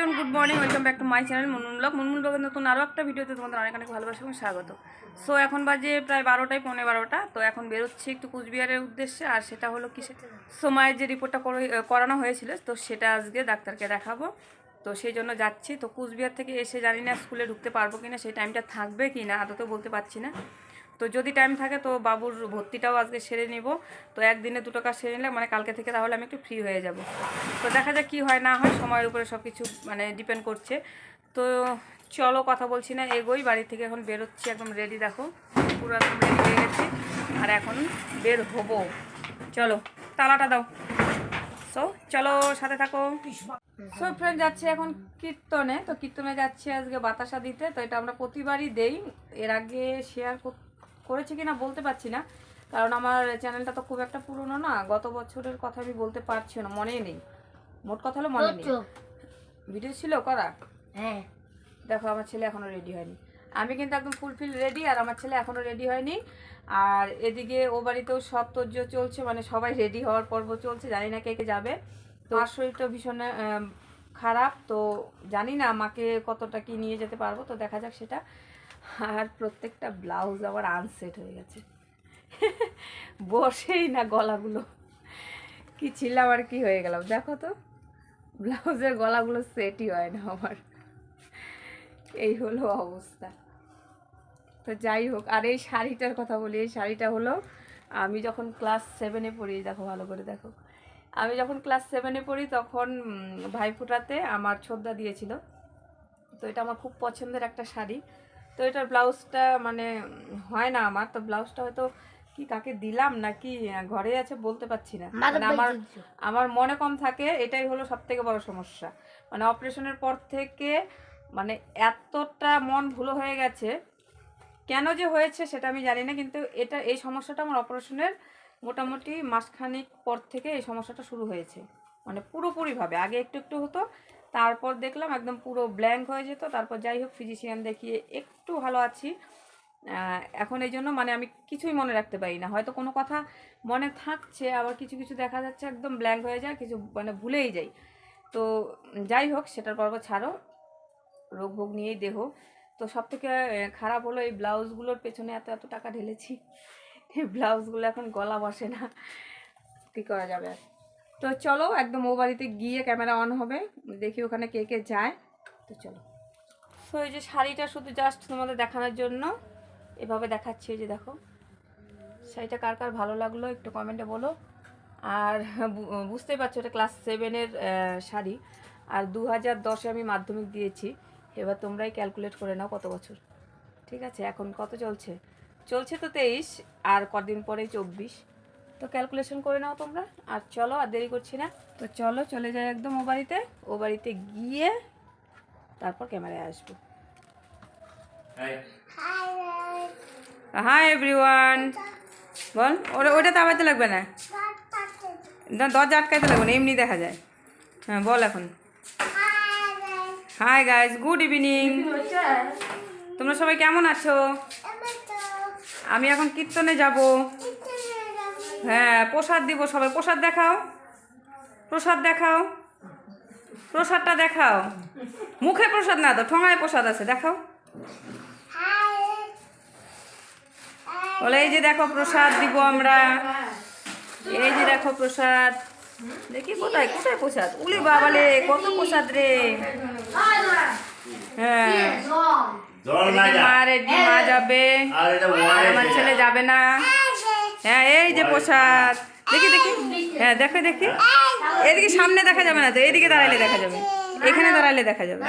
Everyone good morning welcome back to my channel Munmun vlog Munmun ব্লগের নতুন আরও একটা ভিডিওতে তোমাদের অনেক অনেক ভালোবাসা এবং স্বাগত। সো এখন বাজে প্রায় বারোটায়, পৌনে বারোটা। তো এখন বেরোচ্ছি একটু কুচবিহারের উদ্দেশ্যে, আর সেটা হলো কিসে সময়ের যে রিপোর্টটা করানো হয়েছিল, তো সেটা আজকে ডাক্তারকে দেখাবো। তো সেই জন্য যাচ্ছি। তো কুচবিহার থেকে এসে জানি না স্কুলে ঢুকতে পারব কি না সেই টাইমটা থাকবে কি না আদতে বলতে পারছি না। তো যদি টাইম থাকে তো বাবুর ভর্তিটাও আজকে সেরে নিব। তো একদিনে দুটো কাজ সেরে নিলে মানে কালকে থেকে তাহলে আমি একটু ফ্রি হয়ে যাব। তো দেখা যাক কী হয় না হয়, সময়ের উপরে সব কিছু মানে ডিপেন্ড করছে। তো চলো কথা বলছি না, এগোই, বাড়ি থেকে এখন বেরোচ্ছি, একদম রেডি দেখো। পুরো একদম রেডি হয়ে গেছি, আর এখন বের হব। চলো, তালাটা দাও। সো চলো, সাথে থাকো। সো ফ্রেন্ড যাচ্ছে এখন কীর্তনে। তো কীর্তনে যাচ্ছি আজকে বাতাসা দিতে, তো এটা আমরা প্রতিবারই দেই। এর আগে শেয়ার করেছি কিনা বলতে পারছি না। কারণ আমার চ্যানেলটা তো খুব একটা পুরনো না গত বছরের কথা আমি বলতে পারছি না মনেই নেই। মোট কথা হলো মনে নেই। ভিডিও ছিল করা? হ্যাঁ। দেখো আমার ছেলে এখনও রেডি হয়নি। আমি কিন্তু একদম ফুলফিল রেডি আর আমার ছেলে এখনও রেডি হয়নি। আর এদিকে ও বাড়িতেও সব তোর্য চলছে মানে সবাই রেডি হওয়ার পর্ব চলছে জানি না কে কে যাবে। তো আর শরীরটা ভীষণ খারাপ তো জানি না আমাকে কতটা কি নিয়ে যেতে পারব তো দেখা যাক সেটা। আর প্রত্যেকটা ব্লাউজ আবার আনসেট হয়ে গেছে। বসেই না গলাগুলো। কি ছিলাম আর কি হয়ে গেলাম। দেখো তো, ব্লাউজের গলাগুলো সেটই হয় না আমার। এই হলো অবস্থা। তো যাই হোক, আর এই শাড়িটার কথা বলি, এই শাড়িটা হলো, আমি যখন ক্লাস সেভেনে পড়ি, দেখো ভালো করে দেখো। আমি যখন ক্লাস সেভেনে পড়ি, তখন ভাইফোঁটাতে আমার ছোদ্দা দিয়েছিল। তো এটা আমার খুব পছন্দের একটা শাড়ি। তো এটার ব্লাউজটা মানে হয় না আমার তো ব্লাউজটা হয়তো কি কাকে দিলাম নাকি ঘরে আছে বলতে পারছি না। মানে আমার আমার মনে কম থাকে এটাই হলো সব থেকে বড় সমস্যা। মানে অপারেশনের পর থেকে মানে এতটা মন ভুলো হয়ে গেছে কেন যে হয়েছে সেটা আমি জানি না কিন্তু এটা এই সমস্যাটা আমার অপারেশনের মোটামুটি মাসখানিক পর থেকে এই সমস্যাটা শুরু হয়েছে। মানে পুরোপুরিভাবে আগে একটু একটু হতো তারপর দেখলাম একদম পুরো ব্ল্যাঙ্ক হয়ে যেত। তারপর যাই হোক ফিজিশিয়ান দেখিয়ে একটু ভালো আছি। এখন এই জন্য মানে আমি কিছুই মনে রাখতে পারি না। হয়তো কোনো কথা মনে থাকছে, আবার কিছু কিছু দেখা যাচ্ছে একদম ব্ল্যাঙ্ক হয়ে যায়, কিছু মানে ভুলেই যাই। তো যাই হোক, সেটার পর্ব ছাড়ো। রোগ ভোগ নিয়েই দেহ। তো সব থেকে খারাপ হলো এই ব্লাউজগুলোর পেছনে এত এত টাকা ঢেলেছি। এই ব্লাউজগুলো এখন গলা বসে না। কী করা যাবে আর? তো চলো একদম ও বাড়িতে গিয়ে ক্যামেরা অন হবে, দেখি ওখানে কে কে যায়। তো চলো। তো এই যে শাড়িটা শুধু জাস্ট তোমাদের দেখানোর জন্য, এভাবে দেখাচ্ছি যে দেখো। শাড়িটা কার কার ভালো লাগল একটু কমেন্টে বলো। আর বুঝতেই পারছ এটা ক্লাস সেভেনের শাড়ি। আর দু হাজার দশে আমি মাধ্যমিক দিয়েছি, এবার তোমরাই ক্যালকুলেট করে নাও কত বছর। ঠিক আছে, এখন কত চলছে? চলছে তো তেইশ, আর কদিন পরেই চব্বিশ। তো ক্যালকুলেশন করে নাও তোমরা। আর চলো আর দেরি করছি না। তো চলো চলে যাই একদম ও বাড়িতে। ও বাড়িতে গিয়ে তারপর ক্যামেরায় আসব। হাই এভরিওয়ান বল ওটা ওটা তো আবাইতে লাগবে না? না, দরজা আটকাইতে লাগবে না এমনি দেখা যায়। হ্যাঁ বল এখন। হাই গাইস গুড ইভিনিং তোমরা সবাই কেমন আছো? আমি এখন কীর্তনে যাব। হ্যাঁ প্রসাদ দিব সবাই। প্রসাদ দেখাও। প্রসাদ দেখাও। প্রসাদটা দেখাও। মুখে প্রসাদ না তো ঠোঙায় প্রসাদ আছে দেখাও। বলে এই যে দেখো প্রসাদ দিব আমরা। এই যে দেখো প্রসাদ। দেখি কোথায় কোথায় প্রসাদ? উলি বাবালে কত প্রসাদ রে। হ্যাঁ। মা রেডি মা যাবে। আমার ছেলে যাবে না। হ্যাঁ এই যে প্রসাদ। দেখি দেখি। হ্যাঁ দেখো দেখি। এদিকে সামনে দেখা যাবে না তো এদিকে দাঁড়াইলে দেখা যাবে। এখানে দাঁড়াইলে দেখা যাবে।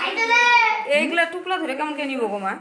খাইতে দে। এইগুলা টুকলা ধরে কেমন কে নিবো গো মা?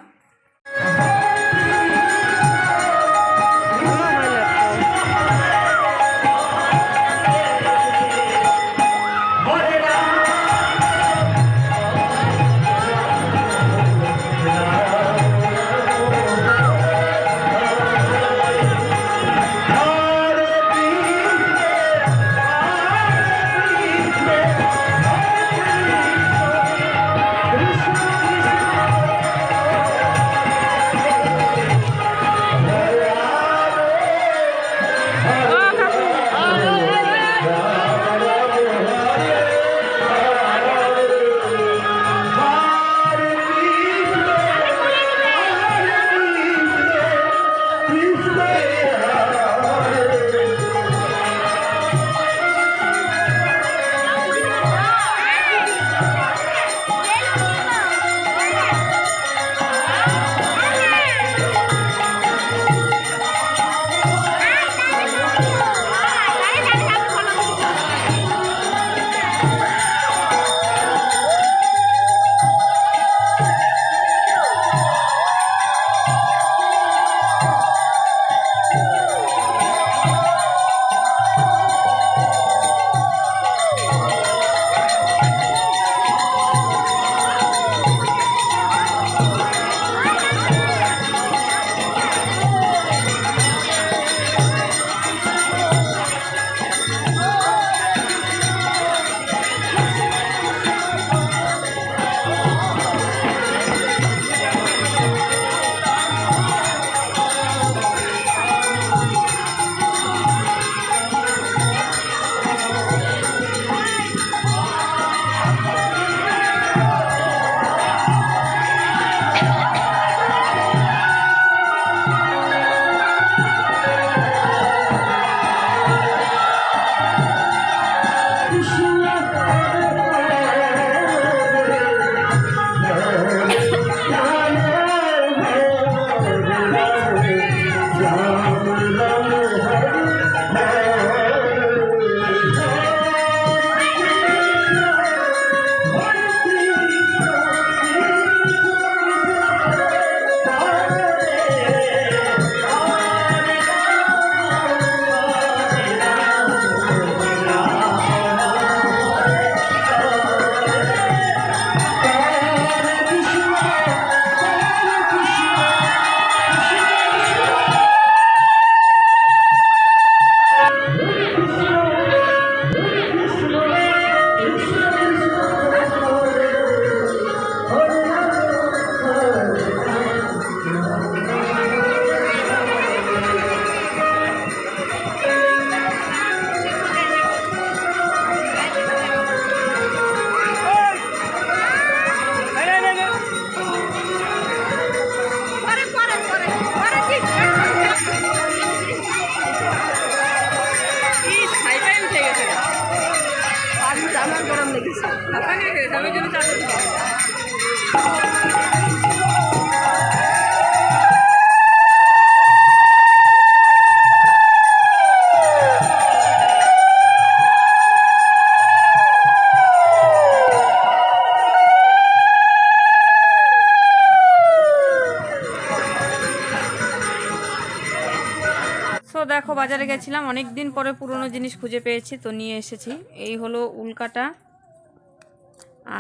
বাজারে গেছিলাম অনেক দিন পরে পুরনো জিনিস খুঁজে পেয়েছি, তো নিয়ে এসেছি। এই হলো উলকাটা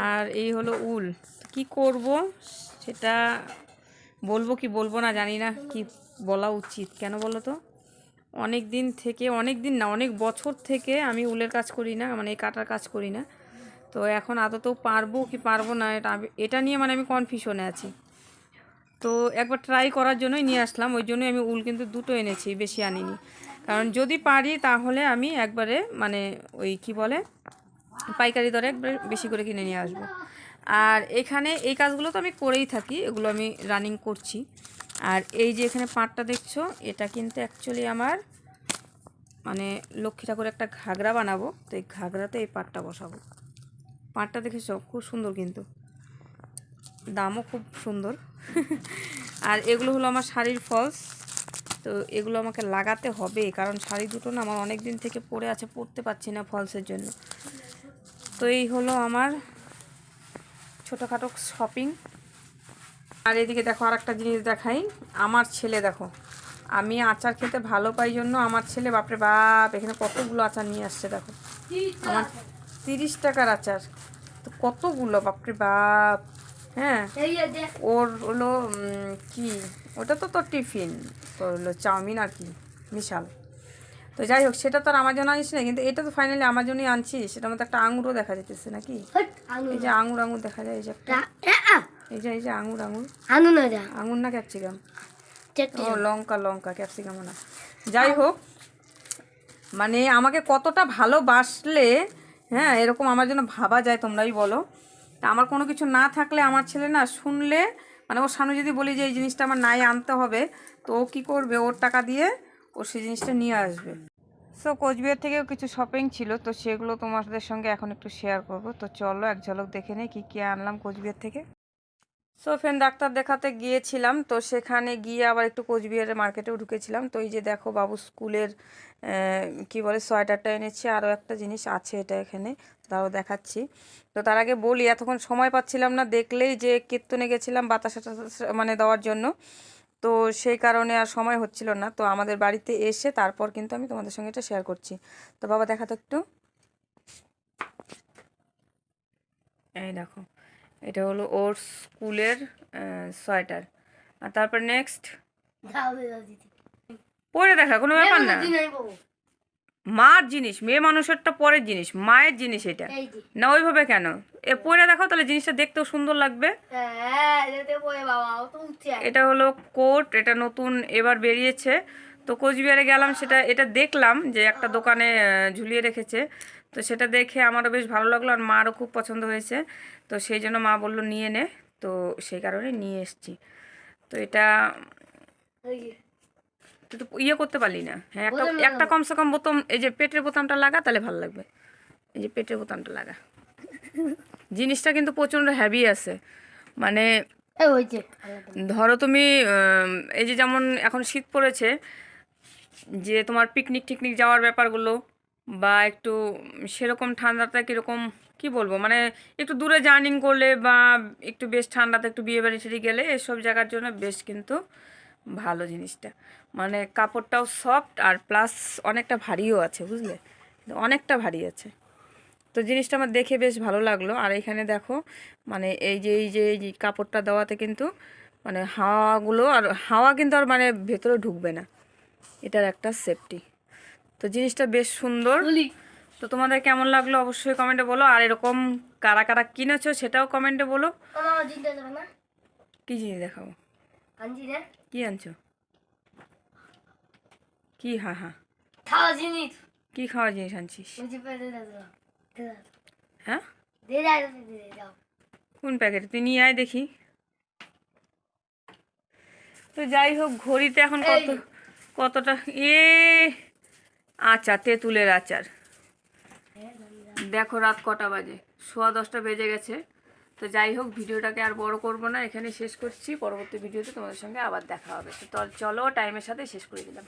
আর এই হলো উল। কি করব সেটা বলব কি বলব না জানি না, কি বলা উচিত? কেন বলো তো? অনেক দিন থেকে অনেক দিন না, অনেক বছর থেকে আমি উলের কাজ করি না মানে এই কাটার কাজ করি না। তো এখন আদতেও পারব কি পারব না, এটা এটা নিয়ে মানে আমি কনফিউশনে আছি। তো একবার ট্রাই করার জন্যই নিয়ে আসলাম, ওই জন্যই আমি উল কিন্তু দুটো এনেছি, বেশি আনিনি। কারণ যদি পারি তাহলে আমি একবারে মানে ওই কি বলে, পাইকারি দরে একবারে বেশি করে কিনে নিয়ে আসব। আর এখানে এই কাজগুলো তো আমি করেই থাকি, এগুলো আমি রানিং করছি। আর এই যে এখানে পাটটা দেখছ, এটা কিন্তু অ্যাকচুয়ালি আমার মানে লক্ষ্মী ঠাকুর একটা ঘাগরা বানাবো, তো এই ঘাগরাতে এই পাটটা বসাবো। পাটটা দেখেছ? খুব সুন্দর কিন্তু। দামও খুব সুন্দর। আর এগুলো হলো আমার শাড়ির ফলস। তো এগুলো আমাকে লাগাতে হবে, কারণ শাড়ি দুটো না আমার অনেক দিন থেকে পরে আছে পরতে পারছি না ফলসের জন্য। তো এই হলো আমার ছোটোখাটো শপিং আর এদিকে দেখো আর একটা জিনিস দেখাই। আমার ছেলে দেখো, আমি আচার খেতে ভালো পাই জন্য আমার ছেলে, বাপরে বাপ, এখানে কতগুলো আচার নিয়ে আসছে দেখো। আমার তিরিশ টাকার আচার, তো কতগুলো, বাপরে বাপ। হ্যাঁ। ওর হলো কি? ওটা তো তোর টিফিন। তোর হলো চাউমিন আর কি বিশাল। তো যাই হোক সেটা তো আর আমার জন্য আনিস না কিন্তু এটা তো ফাইনালি আমার জন্যই আনছিস। সেটার মধ্যে একটা আঙুরও দেখা যেতেছে নাকি? এই যে আঙুর আঙুর দেখা যায় এই যে একটা। এই যে এই যে আঙুর আঙুর। আনু না আঙুর না ক্যাপসিকাম ও লঙ্কা লঙ্কা ক্যাপসিকাম না। যাই হোক মানে আমাকে কতটা ভালোবাসলে হ্যাঁ এরকম আমার জন্য ভাবা যায় তোমরাই বলো। তা আমার কোনো কিছু না থাকলে আমার ছেলে না শুনলে মানে ওর সামনে যদি বলি যে এই জিনিসটা আমার নাই, আনতে হবে, তো ও কী করবে? ওর টাকা দিয়ে ও সেই জিনিসটা নিয়ে আসবে। সো কোচবিহার থেকেও কিছু শপিং ছিল, তো সেগুলো তোমাদের সঙ্গে এখন একটু শেয়ার করব। তো চলো, এক ঝলক দেখে নেই কী কী আনলাম কোচবিহার থেকে। সো ফ্রেন্ড ডাক্তার দেখাতে গিয়েছিলাম, তো সেখানে গিয়ে আবার একটু কোচবিহারের মার্কেটেও ঢুকেছিলাম। তো এই যে দেখো বাবু, স্কুলের কি বলে, সোয়েটারটা এনেছি, আরও একটা জিনিস আছে এটা এখানে, তাও দেখাচ্ছি। তো তার আগে বলি, এতক্ষণ সময় পাচ্ছিলাম না, দেখলেই যে কীর্তনে গেছিলাম বাতাসা মানে দেওয়ার জন্য। তো সেই কারণে আর সময় হচ্ছিল না। তো আমাদের বাড়িতে এসে তারপর কিন্তু আমি তোমাদের সঙ্গে এটা শেয়ার করছি। তো বাবা, দেখা তো একটু। এই দেখো। এটা হলো ওর স্কুলের সোয়েটার। আর তারপর নেক্সট পরে দেখা কোনো ব্যাপার না। মার জিনিস মেয়ে মানুষেরটা পরের জিনিস মায়ের জিনিস এটা। না ওইভাবে কেন? এ পরে দেখো তাহলে জিনিসটা দেখতেও সুন্দর লাগবে। হ্যাঁ এটা হলো কোট এটা নতুন এবার বেরিয়েছে। তো কোচবিহারে গেলাম সেটা এটা দেখলাম যে একটা দোকানে ঝুলিয়ে রেখেছে। তো সেটা দেখে আমারও বেশ ভালো লাগল আর মারও খুব পছন্দ হয়েছে। তো সেই জন্য মা বলল নিয়ে নে। তো সেই কারণে নিয়ে এসছি। তো এটা তুই তো ইয়ে করতে পারলি না। হ্যাঁ একটা একটা কমসে কম বোতাম এই যে পেটের বোতামটা লাগা তাহলে ভালো লাগবে। এই যে পেটের বোতামটা লাগা। জিনিসটা কিন্তু প্রচণ্ড হ্যাভি আছে। মানে ধরো তুমি এই যে যেমন এখন শীত পড়েছে যে তোমার পিকনিক টিকনিক যাওয়ার ব্যাপারগুলো বা একটু সেরকম ঠান্ডাটা কীরকম, কি বলব? মানে একটু দূরে জার্নিং করলে বা একটু বেশ ঠান্ডাতে একটু বিয়ে বাড়ি টিড়ি গেলে এসব জায়গার জন্য বেশ কিন্তু ভালো জিনিসটা। মানে কাপড়টাও সফট আর প্লাস অনেকটা ভারীও আছে, বুঝলে? অনেকটা ভারী আছে। তো জিনিসটা আমার দেখে বেশ ভালো লাগল। আর এখানে দেখো মানে এই যে এই যে এই যে কাপড়টা দেওয়াতে কিন্তু মানে হাওয়াগুলো আর হাওয়া কিন্তু আর মানে ভেতরে ঢুকবে না। এটার একটা সেফটি তো জিনিসটা বেশ সুন্দর। তো তোমাদের কেমন লাগল অবশ্যই কমেন্টে বলো। আর এরকম কারা কারা কিনেছো সেটাও কমেন্টে বলো। কী জিনিস দেখাবো? কি আনছো? কি হ্যাঁ হ্যাঁ খাওয়া জিনিস। কি খাওয়া জিনিস আনছিস? হ্যাঁ? কোন প্যাকেট তুই নিয়ে আয় দেখি। তো যাই হোক ঘড়িতে এখন কত কতটা এ আচার, তেঁতুলের আচার। দেখো রাত কটা বাজে, সোয়া দশটা বেজে গেছে। তো যাই হোক, ভিডিওটাকে আর বড় করব না এখানে শেষ করছি। পরবর্তী ভিডিওতে তোমাদের সঙ্গে আবার দেখা হবে। তো চলো টাইমের সাথে শেষ করে দিলাম।